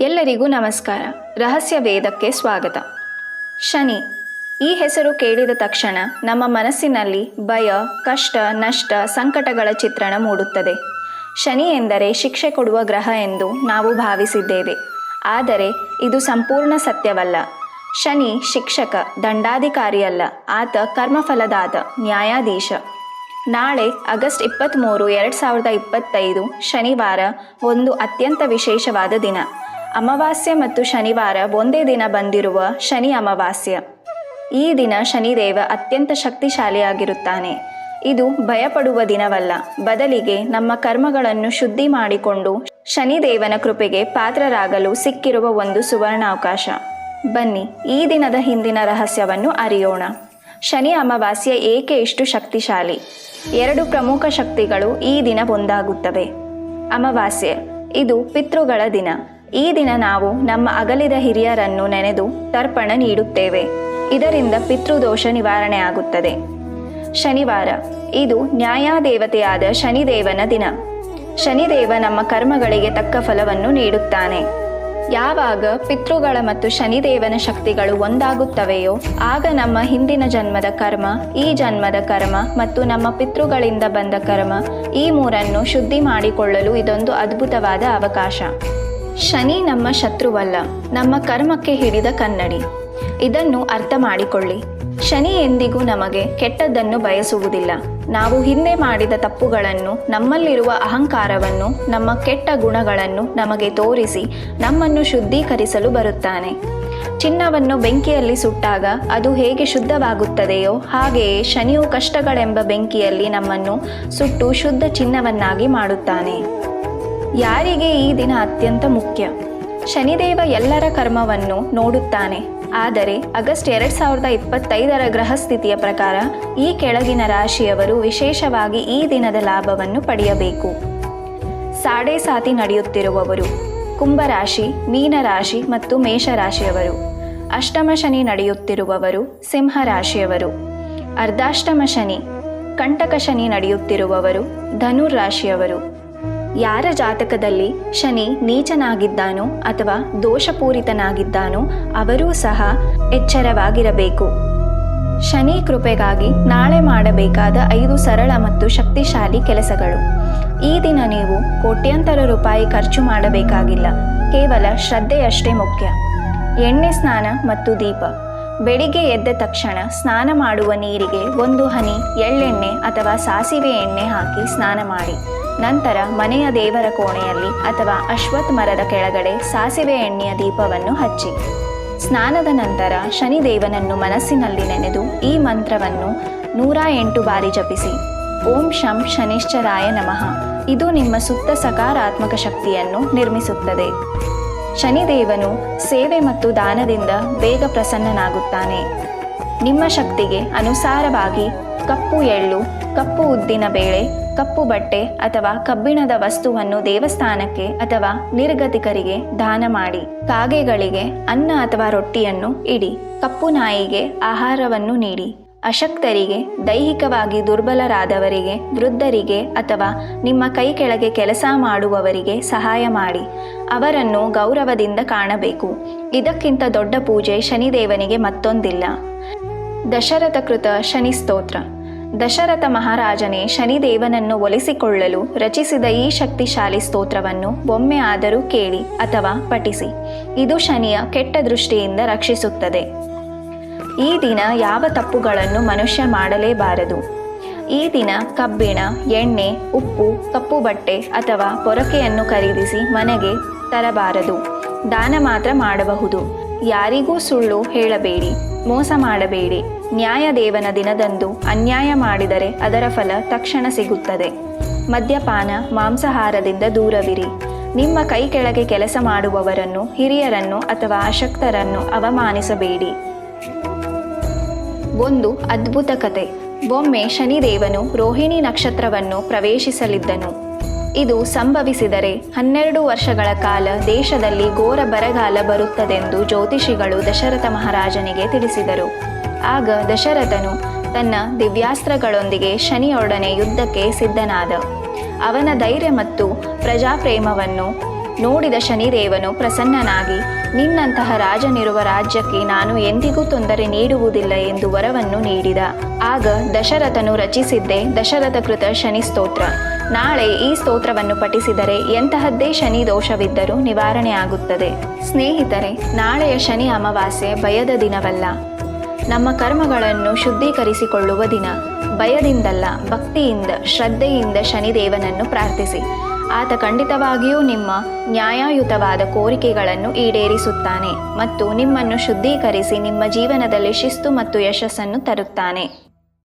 ಎಲ್ಲರಿಗೂ ನಮಸ್ಕಾರ. ರಹಸ್ಯ ವೇದಕ್ಕೆ ಸ್ವಾಗತ. ಶನಿ, ಈ ಹೆಸರು ಕೇಳಿದ ತಕ್ಷಣ ನಮ್ಮ ಮನಸ್ಸಿನಲ್ಲಿ ಭಯ, ಕಷ್ಟ, ನಷ್ಟ, ಸಂಕಟಗಳ ಚಿತ್ರಣ ಮೂಡುತ್ತದೆ. ಶನಿ ಎಂದರೆ ಶಿಕ್ಷೆ ಕೊಡುವ ಗ್ರಹ ಎಂದು ನಾವು ಭಾವಿಸಿದ್ದೇವೆ. ಆದರೆ ಇದು ಸಂಪೂರ್ಣ ಸತ್ಯವಲ್ಲ. ಶನಿ ಶಿಕ್ಷಕ, ದಂಡಾಧಿಕಾರಿಯಲ್ಲ. ಆತ ಕರ್ಮಫಲದಾತ, ನ್ಯಾಯಾಧೀಶ. ನಾಳೆ ಆಗಸ್ಟ್ ಇಪ್ಪತ್ತ್ಮೂರು ಎರಡು ಸಾವಿರದ ಇಪ್ಪತ್ತೈದು, ಶನಿವಾರ ಒಂದು ಅತ್ಯಂತ ವಿಶೇಷವಾದ ದಿನ. ಅಮಾವಾಸ್ಯೆ ಮತ್ತು ಶನಿವಾರ ಒಂದೇ ದಿನ ಬಂದಿರುವ ಶನಿ ಅಮಾವಾಸ್ಯೆ. ಈ ದಿನ ಶನಿದೇವ ಅತ್ಯಂತ ಶಕ್ತಿಶಾಲಿಯಾಗಿರುತ್ತಾನೆ. ಇದು ಭಯಪಡುವ ದಿನವಲ್ಲ. ಬದಲಿಗೆ ನಮ್ಮ ಕರ್ಮಗಳನ್ನು ಶುದ್ಧಿ ಮಾಡಿಕೊಂಡು ಶನಿದೇವನ ಕೃಪೆಗೆ ಪಾತ್ರರಾಗಲು ಸಿಕ್ಕಿರುವ ಒಂದು ಸುವರ್ಣಾವಕಾಶ. ಬನ್ನಿ ಈ ದಿನದ ಹಿಂದಿನ ರಹಸ್ಯವನ್ನು ಅರಿಯೋಣ. ಶನಿ ಅಮಾವಾಸ್ಯೆ ಏಕೆ ಇಷ್ಟು ಶಕ್ತಿಶಾಲಿ? ಎರಡು ಪ್ರಮುಖ ಶಕ್ತಿಗಳು ಈ ದಿನ ಒಂದಾಗುತ್ತವೆ. ಅಮಾವಾಸ್ಯೆ, ಇದು ಪಿತೃಗಳ ದಿನ. ಈ ದಿನ ನಾವು ನಮ್ಮ ಅಗಲಿದ ಹಿರಿಯರನ್ನು ನೆನೆದು ತರ್ಪಣ ನೀಡುತ್ತೇವೆ. ಇದರಿಂದ ಪಿತೃದೋಷ ನಿವಾರಣೆ ಆಗುತ್ತದೆ ಶನಿವಾರ. ಇದು ನ್ಯಾಯಾದೇವತೆಯಾದ ಶನಿದೇವನ ದಿನ. ಶನಿದೇವ ನಮ್ಮ ಕರ್ಮಗಳಿಗೆ ತಕ್ಕ ಫಲವನ್ನು ನೀಡುತ್ತಾನೆ. ಯಾವಾಗ ಪಿತೃಗಳ ಮತ್ತು ಶನಿದೇವನ ಶಕ್ತಿಗಳು ಒಂದಾಗುತ್ತವೆಯೋ, ಆಗ ನಮ್ಮ ಹಿಂದಿನ ಜನ್ಮದ ಕರ್ಮ, ಈ ಜನ್ಮದ ಕರ್ಮ ಮತ್ತು ನಮ್ಮ ಪಿತೃಗಳಿಂದ ಬಂದ ಕರ್ಮ ಈ ಮೂರನ್ನು ಶುದ್ಧಿ ಮಾಡಿಕೊಳ್ಳಲು ಇದೊಂದು ಅದ್ಭುತವಾದ ಅವಕಾಶ. ಶನಿ ನಮ್ಮ ಶತ್ರುವಲ್ಲ, ನಮ್ಮ ಕರ್ಮಕ್ಕೆ ಹಿಡಿದ ಕನ್ನಡಿ. ಇದನ್ನು ಅರ್ಥ ಮಾಡಿಕೊಳ್ಳಿ. ಶನಿ ಎಂದಿಗೂ ನಮಗೆ ಕೆಟ್ಟದ್ದನ್ನು ಬಯಸುವುದಿಲ್ಲ. ನಾವು ಹಿಂದೆ ಮಾಡಿದ ತಪ್ಪುಗಳನ್ನು, ನಮ್ಮಲ್ಲಿರುವ ಅಹಂಕಾರವನ್ನು, ನಮ್ಮ ಕೆಟ್ಟ ಗುಣಗಳನ್ನು ನಮಗೆ ತೋರಿಸಿ ನಮ್ಮನ್ನು ಶುದ್ಧೀಕರಿಸಲು ಬರುತ್ತಾನೆ. ಚಿನ್ನವನ್ನು ಬೆಂಕಿಯಲ್ಲಿ ಸುಟ್ಟಾಗ ಅದು ಹೇಗೆ ಶುದ್ಧವಾಗುತ್ತದೆಯೋ, ಹಾಗೆಯೇ ಶನಿಯು ಕಷ್ಟಗಳೆಂಬ ಬೆಂಕಿಯಲ್ಲಿ ನಮ್ಮನ್ನು ಸುಟ್ಟು ಶುದ್ಧ ಚಿನ್ನವನ್ನಾಗಿ ಮಾಡುತ್ತಾನೆ. ಯಾರಿಗೆ ಈ ದಿನ ಅತ್ಯಂತ ಮುಖ್ಯ? ಶನಿದೇವ ಎಲ್ಲರ ಕರ್ಮವನ್ನು ನೋಡುತ್ತಾನೆ. ಆದರೆ ಆಗಸ್ಟ್ ಎರಡು ಸಾವಿರದ ಇಪ್ಪತ್ತೈದರ ಗ್ರಹ ಸ್ಥಿತಿಯ ಪ್ರಕಾರ ಈ ಕೆಳಗಿನ ರಾಶಿಯವರು ವಿಶೇಷವಾಗಿ ಈ ದಿನದ ಲಾಭವನ್ನು ಪಡೆಯಬೇಕು. ಸಾಡೆ ಸಾತಿ ನಡೆಯುತ್ತಿರುವವರು, ಕುಂಭರಾಶಿ, ಮೀನರಾಶಿ ಮತ್ತು ಮೇಷರಾಶಿಯವರು. ಅಷ್ಟಮ ಶನಿ ನಡೆಯುತ್ತಿರುವವರು ಸಿಂಹ ರಾಶಿಯವರು ಅರ್ಧಾಷ್ಟಮ ಶನಿ, ಕಂಟಕ ಶನಿ ನಡೆಯುತ್ತಿರುವವರು, ಧನುರ್ ರಾಶಿಯವರು. ಯಾರ ಜಾತಕದಲ್ಲಿ ಶನಿ ನೀಚನಾಗಿದ್ದಾನೋ ಅಥವಾ ದೋಷಪೂರಿತನಾಗಿದ್ದಾನೋ ಅವರೂ ಸಹ ಎಚ್ಚರವಾಗಿರಬೇಕು. ಶನಿ ಕೃಪೆಗಾಗಿ ನಾಳೆ ಮಾಡಬೇಕಾದ ಐದು ಸರಳ ಮತ್ತು ಶಕ್ತಿಶಾಲಿ ಕೆಲಸಗಳು. ಈ ದಿನ ನೀವು ಕೋಟ್ಯಂತರ ರೂಪಾಯಿ ಖರ್ಚು ಮಾಡಬೇಕಾಗಿಲ್ಲ. ಕೇವಲ ಶ್ರದ್ಧೆಯಷ್ಟೇ ಮುಖ್ಯ. ಎಣ್ಣೆ ಸ್ನಾನ ಮತ್ತು ದೀಪ. ಬೆಳಿಗ್ಗೆ ಎದ್ದ ತಕ್ಷಣ ಸ್ನಾನ ಮಾಡುವ ನೀರಿಗೆ ಒಂದು ಹನಿ ಎಳ್ಳೆಣ್ಣೆ ಅಥವಾ ಸಾಸಿವೆ ಎಣ್ಣೆ ಹಾಕಿ ಸ್ನಾನ ಮಾಡಿ. ನಂತರ ಮನೆಯ ದೇವರ ಕೋಣೆಯಲ್ಲಿ ಅಥವಾ ಅಶ್ವತ್ಥ ಮರದ ಕೆಳಗಡೆ ಸಾಸಿವೆ ಎಣ್ಣೆಯ ದೀಪವನ್ನು ಹಚ್ಚಿ. ಸ್ನಾನದ ನಂತರ ಶನಿದೇವನನ್ನು ಮನಸ್ಸಿನಲ್ಲಿ ನೆನೆದು ಈ ಮಂತ್ರವನ್ನು ನೂರ ಎಂಟು ಬಾರಿ ಜಪಿಸಿ. ಓಂ ಶಂ ಶನಿಶ್ಚರಾಯ ನಮಃ. ಇದು ನಿಮ್ಮ ಸುತ್ತ ಸಕಾರಾತ್ಮಕ ಶಕ್ತಿಯನ್ನು ನಿರ್ಮಿಸುತ್ತದೆ. ಶನಿದೇವನು ಸೇವೆ ಮತ್ತು ದಾನದಿಂದ ಬೇಗ ಪ್ರಸನ್ನನಾಗುತ್ತಾನೆ. ನಿಮ್ಮ ಶಕ್ತಿಗೆ ಅನುಸಾರವಾಗಿ ಕಪ್ಪು ಎಳ್ಳು, ಕಪ್ಪು ಉದ್ದಿನ ಬೇಳೆ ಕಪ್ಪು ಬಟ್ಟೆ ಅಥವಾ ಕಬ್ಬಿಣದ ವಸ್ತುವನ್ನು ದೇವಸ್ಥಾನಕ್ಕೆ ಅಥವಾ ನಿರ್ಗತಿಕರಿಗೆ ದಾನ ಮಾಡಿ. ಕಾಗೆಗಳಿಗೆ ಅನ್ನ ಅಥವಾ ರೊಟ್ಟಿಯನ್ನು ಇಡಿ. ಕಪ್ಪು ನಾಯಿಗೆ ಆಹಾರವನ್ನು ನೀಡಿ. ಅಶಕ್ತರಿಗೆ, ದೈಹಿಕವಾಗಿ ದುರ್ಬಲರಾದವರಿಗೆ, ವೃದ್ಧರಿಗೆ ಅಥವಾ ನಿಮ್ಮ ಕೈ ಕೆಳಗೆ ಕೆಲಸ ಮಾಡುವವರಿಗೆ ಸಹಾಯ ಮಾಡಿ. ಅವರನ್ನು ಗೌರವದಿಂದ ಕಾಣಬೇಕು. ಇದಕ್ಕಿಂತ ದೊಡ್ಡ ಪೂಜೆ ಶನಿದೇವನಿಗೆ ಮತ್ತೊಂದಿಲ್ಲ. ದಶರಥ ಕೃತ ಶನಿ ಸ್ತೋತ್ರ ದಶರಥ ಮಹಾರಾಜನೇ ಶನಿದೇವನನ್ನು ಒಲಿಸಿಕೊಳ್ಳಲು ರಚಿಸಿದ ಈ ಶಕ್ತಿಶಾಲಿ ಸ್ತೋತ್ರವನ್ನು ಒಮ್ಮೆ ಆದರೂ ಕೇಳಿ ಅಥವಾ ಪಠಿಸಿ. ಇದು ಶನಿಯ ಕೆಟ್ಟ ದೃಷ್ಟಿಯಿಂದ ರಕ್ಷಿಸುತ್ತದೆ. ಈ ದಿನ ಯಾವ ತಪ್ಪುಗಳನ್ನು ಮನುಷ್ಯ ಮಾಡಲೇಬಾರದು. ಈ ದಿನ ಕಬ್ಬಿಣ, ಎಣ್ಣೆ, ಉಪ್ಪು, ಕಪ್ಪು ಬಟ್ಟೆ ಅಥವಾ ಪೊರಕೆಯನ್ನು ಖರೀದಿಸಿ ಮನೆಗೆ ತರಬಾರದು. ದಾನ ಮಾತ್ರ ಮಾಡಬಹುದು. ಯಾರಿಗೂ ಸುಳ್ಳು ಹೇಳಬೇಡಿ. ಮೋಸ ಮಾಡಬೇಡಿ. ನ್ಯಾಯದೇವನ ದಿನದಂದು ಅನ್ಯಾಯ ಮಾಡಿದರೆ ಅದರ ಫಲ ತಕ್ಷಣ ಸಿಗುತ್ತದೆ. ಮದ್ಯಪಾನ ಮಾಂಸಾಹಾರದಿಂದ ದೂರವಿರಿ. ನಿಮ್ಮ ಕೈ ಕೆಳಗೆ ಕೆಲಸ ಮಾಡುವವರನ್ನು, ಹಿರಿಯರನ್ನು ಅಥವಾ ಅಶಕ್ತರನ್ನು ಅವಮಾನಿಸಬೇಡಿ. ಒಂದು ಅದ್ಭುತ ಕತೆ. ಒಮ್ಮೆ ಶನಿದೇವನು ರೋಹಿಣಿ ನಕ್ಷತ್ರವನ್ನು ಪ್ರವೇಶಿಸಲಿದ್ದನು. ಇದು ಸಂಭವಿಸಿದರೆ ಹನ್ನೆರಡು ವರ್ಷಗಳ ಕಾಲ ದೇಶದಲ್ಲಿ ಘೋರ ಬರಗಾಲ ಬರುತ್ತದೆಂದು ಜ್ಯೋತಿಷಿಗಳು ದಶರಥ ಮಹಾರಾಜನಿಗೆ ತಿಳಿಸಿದರು. ಆಗ ದಶರಥನು ತನ್ನ ದಿವ್ಯಾಸ್ತ್ರಗಳೊಂದಿಗೆ ಶನಿಯೊಡನೆ ಯುದ್ಧಕ್ಕೆ ಸಿದ್ಧನಾದ. ಅವನ ಧೈರ್ಯ ಮತ್ತು ಪ್ರಜಾಪ್ರೇಮವನ್ನು ನೋಡಿದ ಶನಿದೇವನು ಪ್ರಸನ್ನನಾಗಿ, ನಿನ್ನಂತಹ ರಾಜನಿರುವ ರಾಜ್ಯಕ್ಕೆ ನಾನು ಎಂದಿಗೂ ತೊಂದರೆ ನೀಡುವುದಿಲ್ಲ ಎಂದು ವರವನ್ನು ನೀಡಿದ. ಆಗ ದಶರಥನು ರಚಿಸಿದ್ದೇ ದಶರಥ ಕೃತ ಶನಿ ಸ್ತೋತ್ರ ನಾಳೆ ಈ ಸ್ತೋತ್ರವನ್ನು ಪಠಿಸಿದರೆ ಎಂತಹದ್ದೇ ಶನಿ ದೋಷವಿದ್ದರೂ ನಿವಾರಣೆ ಆಗುತ್ತದೆ. ಸ್ನೇಹಿತರೆ, ನಾಳೆಯ ಶನಿ ಅಮಾವಾಸ್ಯೆ ಭಯದ ದಿನವಲ್ಲ. ನಮ್ಮ ಕರ್ಮಗಳನ್ನು ಶುದ್ಧೀಕರಿಸಿಕೊಳ್ಳುವ ದಿನ. ಭಯದಿಂದಲ್ಲ, ಭಕ್ತಿಯಿಂದ, ಶ್ರದ್ಧೆಯಿಂದ ಶನಿದೇವನನ್ನು ಪ್ರಾರ್ಥಿಸಿ. ಆತ ಖಂಡಿತವಾಗಿಯೂ ನಿಮ್ಮ ನ್ಯಾಯಯುತವಾದ ಕೋರಿಕೆಗಳನ್ನು ಈಡೇರಿಸುತ್ತಾನೆ ಮತ್ತು ನಿಮ್ಮನ್ನು ಶುದ್ಧೀಕರಿಸಿ ನಿಮ್ಮ ಜೀವನದಲ್ಲಿ ಶಿಸ್ತು ಮತ್ತು ಯಶಸ್ಸನ್ನು ತರುತ್ತಾನೆ.